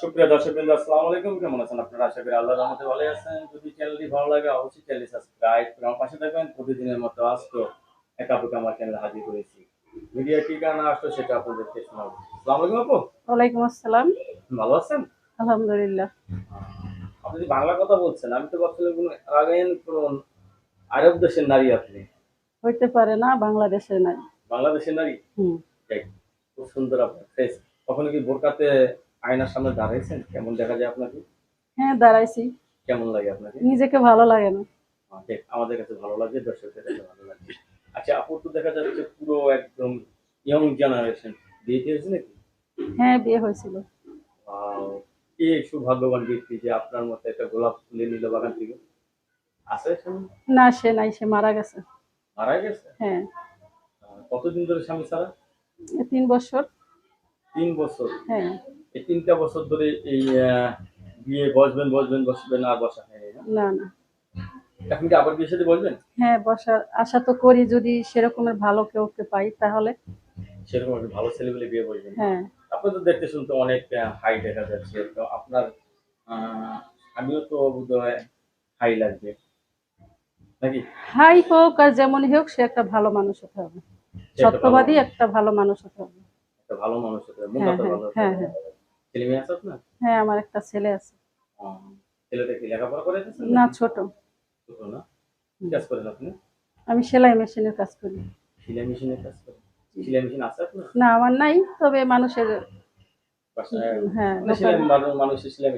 সুপ্রিয় দর্শকবৃন্দ আসসালামু আলাইকুম। কেমন আছেন আপনারা? আশা করি আল্লাহর রহমতে ভালো আছেন। যদি চ্যানেলটি ভালো লাগে অবশ্যই চ্যানেলটি সাবস্ক্রাইব করে আমার পাশে থাকবেন। প্রতিদিনের মতো আজ তো এক আপুকে আমার চ্যানেলে হাজির করেছি। ভিডিও কি কারণে আসলো সেটা আপনাদেরকে শোনাবো। আসসালামু আলাইকুম আপু। ওয়ালাইকুম আসসালাম। ভালো আছেন? আলহামদুলিল্লাহ। আপনি যদি বাংলা কথা বলছেন আমি তো ভাবছিলাম কোনো আরাবিয়ান কোন আরব দেশের নারী আপনি। হইতে পারে না বাংলাদেশের নাই বাংলাদেশের নারী? হুম। খুব সুন্দর আপনার ফেস কখনো কি বোরকাতে আয়নার সামনে দাঁড়াইছেন? কেমন দেখা যায় আপনাকে? হ্যাঁ দাঁড়াইছি। কেমন লাগে আপনাকে? নিজেকে ভালো লাগে না। আমাদের কাছে ভালো লাগে দর্শকদের কাছে ভালো লাগে আচ্ছা আপু তো দেখা যাচ্ছে পুরো একদম ইয়ং জেনারেশন বিয়ে দিয়েছে নাকি? হ্যাঁ বিয়ে হয়েছিল। কে সৌভাগ্যবান ব্যক্তি যে আপনার মতো একটা গোলাপ ফুলে নিল বাগান থেকে? আছে না সে নাই সে মারা গেছে। মারা গেছে? হ্যাঁ। কতদিন ধরে স্বামী ছাড়া? তিন বছর। তিন বছর। হ্যাঁ। এই তিনটা বছর ধরে এই বিয়ে বসবেন বসবেন বসবেন আর বসা হয়নি না? না এখন কি আবার বিয়ের সাথে বসবেন? হ্যাঁ বসার আশা তো করি যদি সেরকমের ভালো কেউ কে পাই তাহলে। সেরকম একটা ভালো বিয়ে বসবেন? হ্যাঁ। আপনি তো দেখতে শুনতে অনেক হাই দেখা যাচ্ছে। তো আপনার আমিও তো বোধহয় হাই লাগবে। নাকি? হাই হোক আর যেমনই হোক সে একটা ভালো মানুষ হতে হবে। সত্যবাদী একটা ভালো মানুষ হতে হবে। ভালো মানুষ হতে হবে, হ্যাঁ, মুখটা হ্যাঁ, হ্যাঁ, ছেলে মেয়ে আছে আপনার? হ্যাঁ আমার একটা ছেলে আছে। ছেলেটা কি লেখাপড়া করে না ছোট। ছোট না? কি কাজ করেন আপনি? আমি সেলাই মেশিনের কাজ করি। সেলাই মেশিনের কাজ করেন? সেলাই মেশিন আছে আপনার? না আমার নাই তবে মানুষের হ্যাঁ মানে মানুষের সেলাই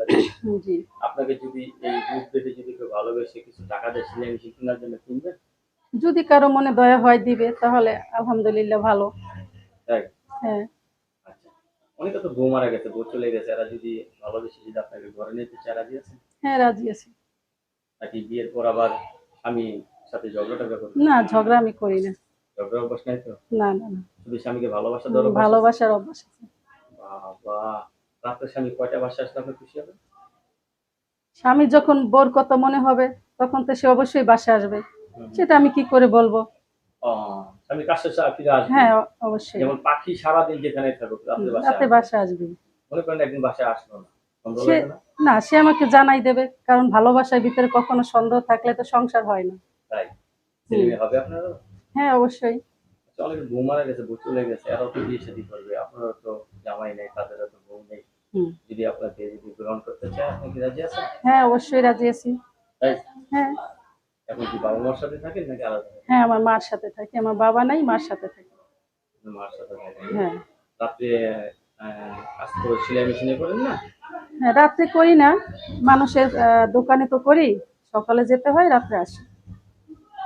লাগে। জি। আপনাকে যদি এই দেখে যদি কেউ ভালোবেসে কিছু টাকা দেয় সেলাই মেশিন কেনার জন্য কিনবেন? যদি কারও মনে দয়া হয় দিবে তাহলে আলহামদুলিল্লাহ ভালো। তাই? হ্যাঁ। অনেকে তো বউ মারা গেছে বউ চলে গেছে। এরা যদি ভালোবেসে যদি আপনাকে ঘরে নিতে চায় রাজি আছে? হ্যাঁ রাজি আছি। নাকি বিয়ের পর আবার স্বামী সাথে ঝগড়া টগড়া করতে না ঝগড়া আমি করি না। ঝগড়া অভ্যাস নাই তো? না না না। শুধু স্বামীকে ভালোবাসা আছে? ভালোবাসার অভ্যাস আছে। বাবা রাত্রে স্বামী কয়টা বাসা আসলে আপনি খুশি হবে? স্বামী যখন বোর কথা মনে হবে তখন তো সে অবশ্যই বাসা আসবে। সেটা আমি কি করে বলব? স্বামী কাছে ফিরে আসবে। হ্যাঁ অবশ্যই। যেমন পাখি সারাদিন যেখানে থাকুক রাতে বাসা আসবে। মনে করেন একদিন বাসায় আসলো না সে না? সে আমাকে জানাই দেবে কারণ ভালোবাসার ভিতরে কখনো সন্দেহ থাকলে তো সংসার হয় না। তাই? হবে আপনারও? হ্যাঁ অবশ্যই। আচ্ছা, অনেকে বউ মারা গেছে বউ চলে গেছে এরাও তো বিয়ে শাদী করবে আপনারও তো জামাই নেই তাদেরও তো বউ নেই। যদি আপনাকে যদি গ্রহণ করতে চায় আপনি কি রাজি আছেন? হ্যাঁ অবশ্যই রাজি আছি। তাই? হ্যাঁ। এখন কি বাবা মার সাথে থাকেন নাকি আলাদা হ্যাঁ আমার মার সাথে থাকি আমার বাবা নাই মার সাথে থাকি। মার সাথে থাকেন? হ্যাঁ। রাত্রে আহ, কাজ করে সেলাই মেশিনে করেন না? হ্যাঁ রাত্রে করি না। মানুষের দোকানে তো করি। সকালে যেতে হয় রাত্রে আসি।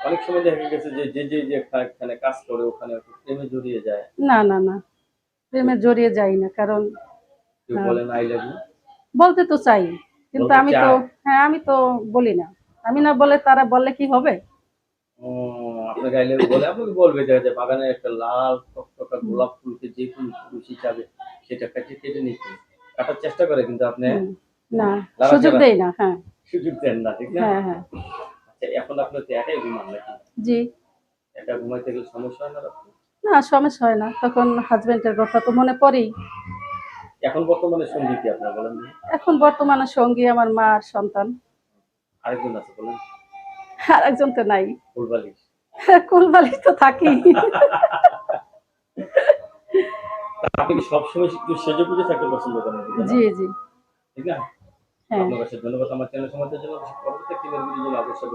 অনেক সময় দেখা গেছে যে যে যে যে এখানে কাজ করে ওখানে প্রেমে জড়িয়ে যায়। না না না। প্রেমে জড়িয়ে যাই না কারণ। বলেন আই লাভ ইউ বলতে তো চাই। কিন্তু আমি তো হ্যাঁ আমি তো বলি না। আমি না বলে তারা বললে কি হবে? বলে আপনাকে বলবে দেখা বাগানে একটা লাল টকটকা গোলাপ ফুলকে যে হিসাবে সেটা কেটে নিতে কাটার চেষ্টা করে কিন্তু আপনি। না সুযোগ চারা। না হ্যাঁ। সুযোগ দেন না ঠিক না? হ্যাঁ হ্যাঁ। আচ্ছা এখন আপনি তো একাই ঘুমান নাকি? জি। ঘুমাইতে গেলে সমস্যা হয় না? না সমস্যা হয় না তখন হাজবেন্ডের কথা তো মনে পড়েই। এখন বর্তমানে সঙ্গী কি আপনার বলেন এখন বর্তমানে সঙ্গী আমার মা আর সন্তান। আরেকজন আছে বলেন। আর একজন তো নাই। ফুলবালিশ কুলবালি তো থাকি। আপনি সবসময় একটু সেজে পুজো থাকতে পছন্দ করেন? জি জি। ঠিক না? হ্যাঁ। আপনার কাছে ধন্যবাদ। আমার চ্যানেল সমাজের জন্য পরবর্তী একটি অবশ্যই